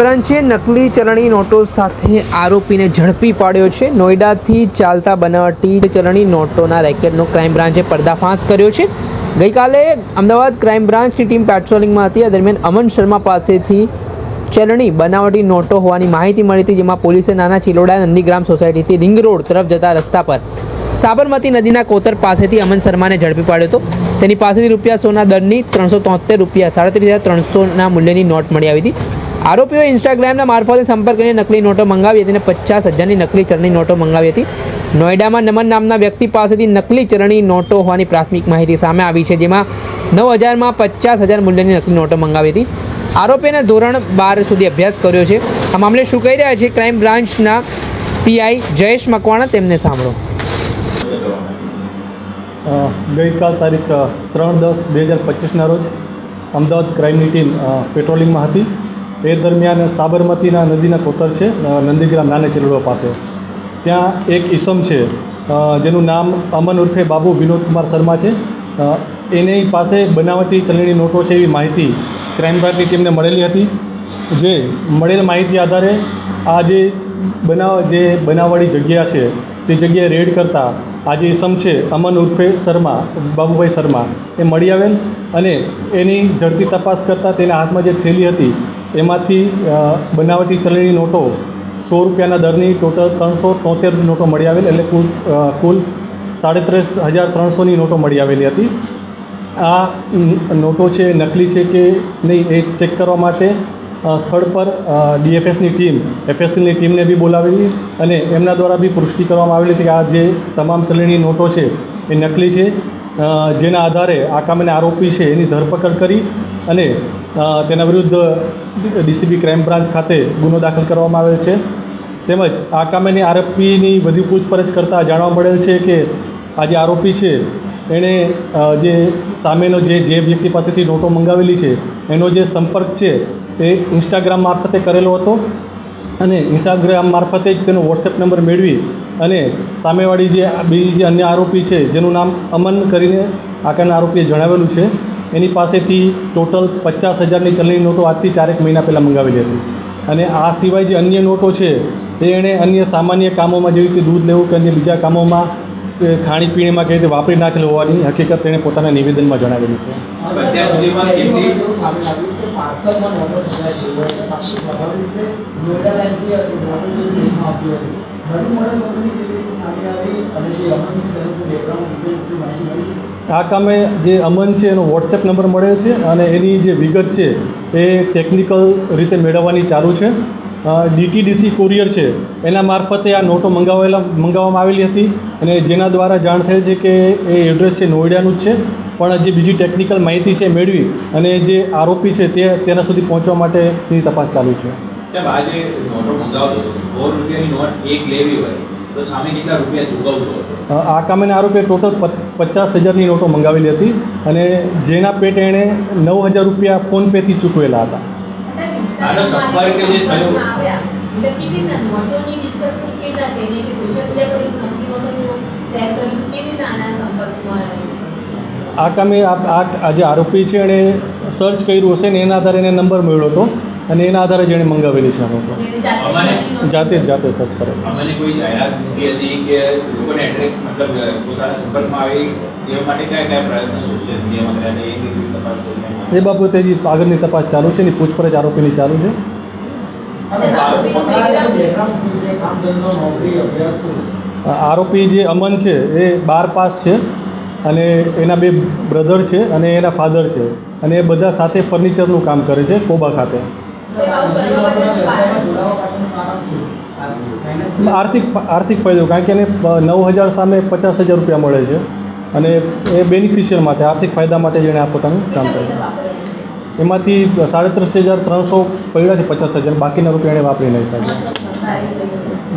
બ્રાન્ચે નકલી ચલણી નોટો સાથે આરોપીને ઝડપી પાડ્યો છે. નોઈડાથી ચાલતા બનાવટી ચલણી નોટોના રેકેટનો ક્રાઇમ બ્રાન્ચે પર્દાફાશ કર્યો છે. ગઈકાલે અમદાવાદ ક્રાઇમ બ્રાન્ચની ટીમ પેટ્રોલિંગમાં હતી. આ દરમિયાન અમન શર્મા પાસેથી ચલણી બનાવટી નોટો હોવાની માહિતી મળી હતી, જેમાં પોલીસે નાના ચિલોડા નંદીગ્રામ સોસાયટીથી રિંગ રોડ તરફ જતા રસ્તા પર સાબરમતી નદીના કોતર પાસેથી અમન શર્માને ઝડપી પાડ્યો હતો. તેની પાસેથી રૂપિયા સોના દરની ત્રણસો તોતેર, રૂપિયા સાડત્રીસ હજાર ત્રણસોના મૂલ્યની નોટ મળી આવી હતી. આરોપીઓએ ઇન્સ્ટાગ્રામના મારફતે સંપર્ક કરીને નકલી નોટો મંગાવી હતી અને પચાસ હજારની નકલી ચલણી નોટો મંગાવી હતી. નોઈડામાં નમન નામના વ્યક્તિ પાસેથી નકલી ચલણી નોટો હોવાની પ્રાથમિક માહિતી સામે આવી છે, જેમાં નવ હજારમાં પચાસ હજાર મૂલ્યની નકલી નોટો મંગાવી હતી. આરોપીને ધોરણ બાર સુધી અભ્યાસ કર્યો છે. આ મામલે શું કહી રહ્યા છે ક્રાઇમ બ્રાન્ચના પીઆઈ જયેશ મકવાણા તેમને સાંભળો. ગઈકાલ તારીખ ત્રણ દસ બે હજાર પચીસના રોજ અમદાવાદ ક્રાઇમની ટીમ પેટ્રોલિંગમાં હતી. એ દરમિયાન સાબરમતીના નદીના કોતર છે નંદીગ્રામ નાને ચેલડો પાસે. ત્યાં એક ઈસમ છે જેનું નામ અમન ઉર્ફે બાબુ વિનોદ કુમાર શર્મા છે. એની પાસે બનાવટી ચલણી નોટો છે એવી માહિતી ક્રાઇમ બ્રાન્ચની ટીમને મળેલી હતી, જે મળેલ માહિતી આધારે આ જે બનાવ, જે બનાવવાળી જગ્યા છે, તે જગ્યાએ રેડ કરતાં આ જે ઇસમ છે, અમન ઉર્ફે શર્મા, બાબુભાઈ શર્મા, એ મળી આવેલ અને એની ઝડપી તપાસ કરતાં તેના હાથમાં જે થેલી હતી એમાંથી બનાવટી ચલણી નોટો સો રૂપિયાના દરની ટોટલ ત્રણસો તોતેર નોટો મળી આવેલ એટલે કુલ કુલ સાડત્રીસ હજાર ત્રણસોની નોટો મળી આવેલી હતી. આ નોટો છે, નકલી છે કે નહીં એ ચેક કરવા માટે સ્થળ પર ડીએફએસની ટીમ, એફએસએલની ટીમને બી બોલાવેલી અને એમના દ્વારા બી પુષ્ટિ કરવામાં આવેલી હતી કે આ જે તમામ ચલણી નોટો છે એ નકલી છે. જેના આધારે આ કામને આરોપી છે એની ધરપકડ કરી અને તેના વિરુદ્ધ ડીસીબી ક્રાઇમ બ્રાન્ચ ખાતે ગુનો દાખલ કરવામાં આવેલ છે. તેમજ આ કામેની આરોપીની વધુ પૂછપરછ કરતાં જાણવા મળેલ છે કે આ જે આરોપી છે, એણે જે સામેનો જે જે વ્યક્તિ પાસેથી નોટો મંગાવેલી છે, એનો જે સંપર્ક છે એ ઇન્સ્ટાગ્રામ મારફતે કરેલો હતો. અને ઇન્સ્ટાગ્રામ મારફતે જ તેનો વોટ્સએપ નંબર મેળવી અને સામેવાળી જે બીજી જે અન્ય આરોપી છે જેનું નામ અમન કરીને આકારના આરોપીએ જણાવેલું છે એની પાસેથી ટોટલ પચાસ હજારની ચલણી નોટો આજથી ચારેક મહિના પહેલાં મંગાવેલી હતી. અને આ સિવાય જે અન્ય નોટો છે એ એણે અન્ય સામાન્ય કામોમાં જેવી રીતે દૂધ લેવું કે અન્ય બીજા કામોમાં ખાણીપીણીમાં કેવી રીતે વાપરી નાખેલ હોવાની હકીકત તેણે પોતાના નિવેદનમાં જણાવેલી છે. અત્યાર સુધીમાં કેટલી આ કામે જે અમન છે, એનો વોટ્સએપ નંબર મળ્યો છે અને એની જે વિગત છે, એ ટેકનિકલ રીતે મેળવવાની ચાલુ છે. ડીટીડીસી કુરિયર છે, એના મારફતે આ નોટો મંગાવેલા, મંગાવવામાં આવેલી હતી અને જેના દ્વારા જાણ થયેલ છે કે એ એડ્રેસ છે નોઈડાનું જ છે. પણ જે બીજી ટેકનિકલ માહિતી છે મેળવી અને જે આરોપી છે તે, તેના સુધી પહોંચવા માટેની તપાસ ચાલુ છે. સાહેબ આ નોટો મંગાવતો હતો. સો રૂપિયાની નોટ એક લેવી હોય તો સામે કેટલા રૂપિયા ચૂકવતો હતો આ કામેના આરોપીએ ટોટલ પચાસ હજારની નોટો મંગાવેલી હતી અને જેના પેટે એણે નવ હજાર રૂપિયા ફોનપેથી ચૂકવેલા હતા. આનો સંપર્ક જે થયો? આ કામે આ જે આરોપી છે એણે સર્ચ કર્યું હશે ને એના આધારે એને નંબર મળ્યો હતો. અને એના આધારે જેણે મંગાવેલી છે અમે જાતે જ જાતે સર્ચ કરે. એ કરી બાબતે જે આગળની તપાસ ચાલુ છે એની પૂછપરછ આરોપીની ચાલુ છે. આરોપી જે અમન છે એ બાર પાસ છે અને એના બે બ્રધર છે અને એના ફાધર છે અને એ બધા સાથે ફર્નિચરનું કામ કરે છે કોબા ખાતે. આર્થિક આર્થિક ફાયદો, કારણ કે એને નવ હજાર સામે પચાસ હજાર રૂપિયા મળે છે. અને એ બેનિફિશિયર માટે, આર્થિક ફાયદા માટે જેણે આ પોતાનું કામ કર્યું એમાંથી સાડત્રીસ હજાર ત્રણસો પડ્યા છે પચાસ હજાર, બાકીના રૂપિયા એણે વાપરી નાખ્યા છે.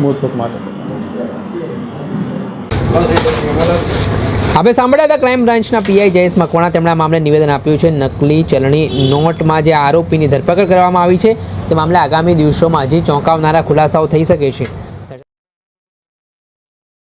મોજશોખ માટે. હવે સાંભળ્યા હતા ક્રાઇમ બ્રાન્ચના પીઆઈ જયેશ મકવાણા. તેમણે મામલે નિવેદન આપ્યું છે. નકલી ચલણી નોટમાં જે આરોપીની ધરપકડ કરવામાં આવી છે, તે મામલે આગામી દિવસોમાં હજી ચોંકાવનારા ખુલાસાઓ થઈ શકે છે.